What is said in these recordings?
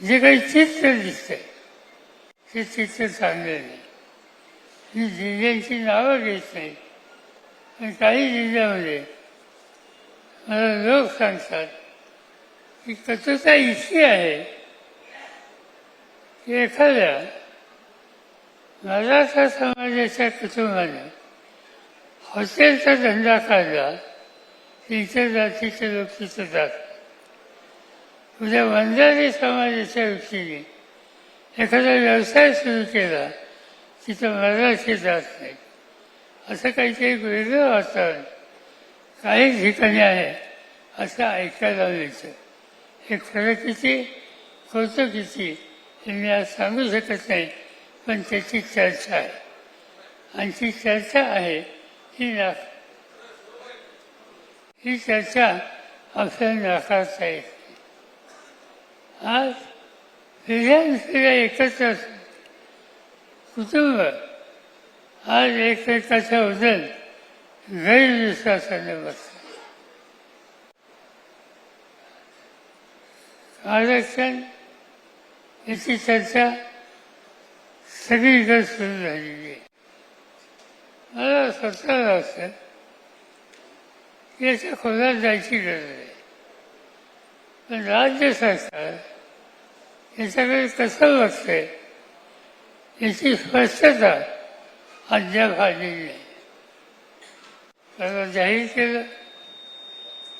जे काही चित्र दिसतंय ते चित्र चांगलं नाही. मी जिल्ह्यांची नावं घेत नाही पण काही जिल्ह्यामध्ये मला लोक सांगतात की कचोता इतकी आहे. की एखाद्या मराठा समाजाच्या कुटुंबानं हॉटेलचा धंदा काढला इतर जातीचे लोक तिथं जातात. उद्या वंजारी समाजाच्या दृष्टीने एखादा व्यवसाय सुरू केला तिथं मराठी जात नाही. असं काहीतरी वेगळं वातावरण काही ठिकाणी आहे असं ऐकायला मिळतं. हे खरं किती खोटं किती हे मी आज सांगू शकत नाही पण त्याची चर्चा आहे. आणि ती चर्चा आहे ही ना ही चर्चा आपल्याला नाकारता येते. आज पिढ्यान पिढ्या एकत्र कुटुंब आज एकमेकाच्या बद्दल गैरविश्वासाने बसतात आरक्षण याची चर्चा सगळीकडे सुरू झालेली आहे. मला स्वतःला असं याच्या खोलात जायची गरज आहे. पण राज्य सरकार याच्याकडे कसं बघतंय याची स्पष्टता अद्याप आलेली नाही. त्याला जाहीर केलं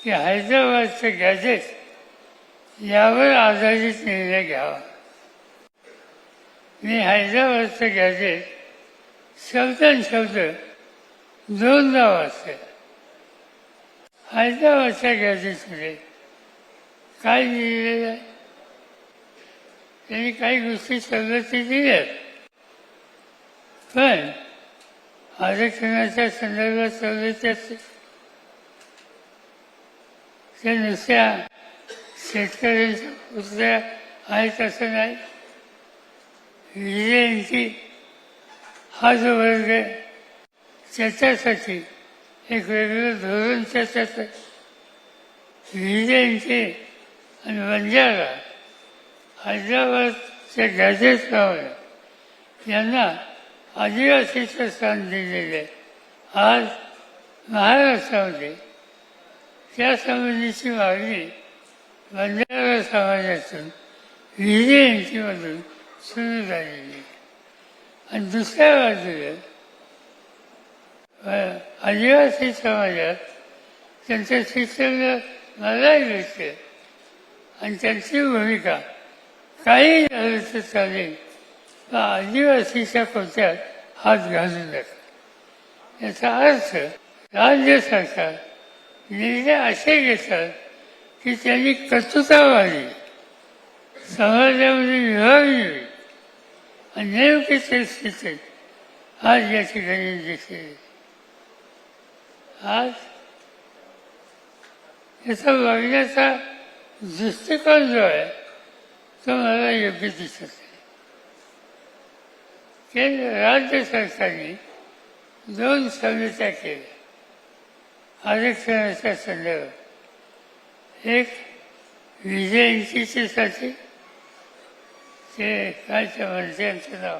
की हैदराबादचं गॅजेट यावर आधारित निर्णय घ्यावा. मी हैदराबादचं गॅजेट शब्दान शब्द दोनदा वाचते हैदराबादच्या गॅजेटमध्ये काय लिहिलेलं आहे? त्यांनी काही गोष्टी सवलती दिल्यात. पण आरक्षणाच्या संदर्भात सवलती असतील त्या नुसत्या शेतकऱ्यांच्या पुतळ्या आहेत असं नाही. विजयांची हा जो वर्ग आहे, त्याच्यासाठी एक वेगळं धोरण त्याच्यासाठी आहे. आणि बंजारा हैदराबादचे गॅजेट लावलं यांना आदिवासीचं स्थान दिलेलं आहे. आज महाराष्ट्रामध्ये त्या संबंधीची मागणी बंजारा समाजातून विजयंतीमधून सुरू झालेली आहे. आणि दुसऱ्या बाजूला आदिवासी समाजात त्यांचं शिक्षण मला मिळते आणि त्यांची भूमिका काही झालं तर चालेल पण आदिवासीच्या कोट्यात हात घालू नका. याचा अर्थ राज्य सरकार निर्णय असे घेतात की त्यांनी कचुतावादी समाजामध्ये विभागली आणि नेमकी ते स्थितीत आज या ठिकाणी दिसेल आज याचा बघण्याचा दृष्टिकोन जो आहे तर मला योग्य दिसत नाही ते राज्य सरकारने दोन समित्या केल्या. आरक्षणाच्या संदर्भात. एक विजयंतीसाठी ते काय त्या मंत्र्यांचं नाव.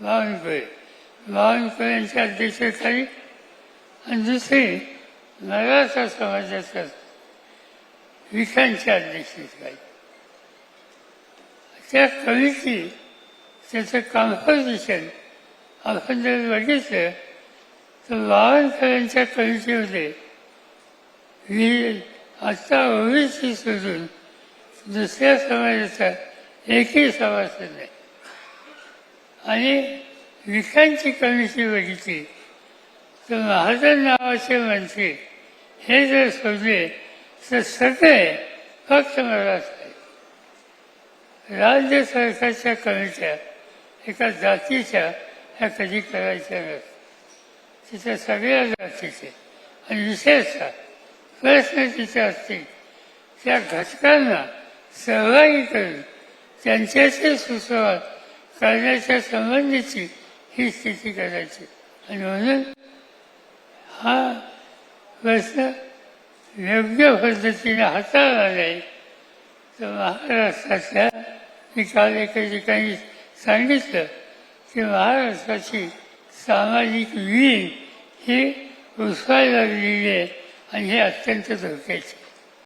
बावनकुळे. बावनकुळ्यांच्या अध्यक्षतेखाली. आणि दुसरी मराठा समाजाच्या विखांच्या अध्यक्षतेखाली. त्या कवीची त्याचं कॉन्फर्मेशन आपण जर बघितलं तर बावनकुळ्यांच्या कवितेमध्ये ही आत्ता ओबीसी सोडून दुसऱ्या समाजाचा एकही समाज नाही. आणि विकांची कमिटी बघितली तर महाजन नावाचे मंत्री हे जर सोडले तर सगळे फक्त मला राज्य सरकारच्या कमिट्या एका जातीच्या ह्या कधी करायच्या नसतात तिथे सगळ्या जातीचे आणि विशेषतः प्रश्न तिथे असतील त्या घटकांना सहभागी करून त्यांच्याशी सुसंवाद करण्याच्या संबंधीची ही स्थिती करायची. आणि म्हणून हा प्रश्न योग्य पद्धतीने हाताळला जाईल. तर महाराष्ट्राच्या मी काल एका ठिकाणी सांगितलं की महाराष्ट्राची सामाजिक वीण ही रुसवायला लागलेली आहे आणि हे अत्यंत धोक्याचे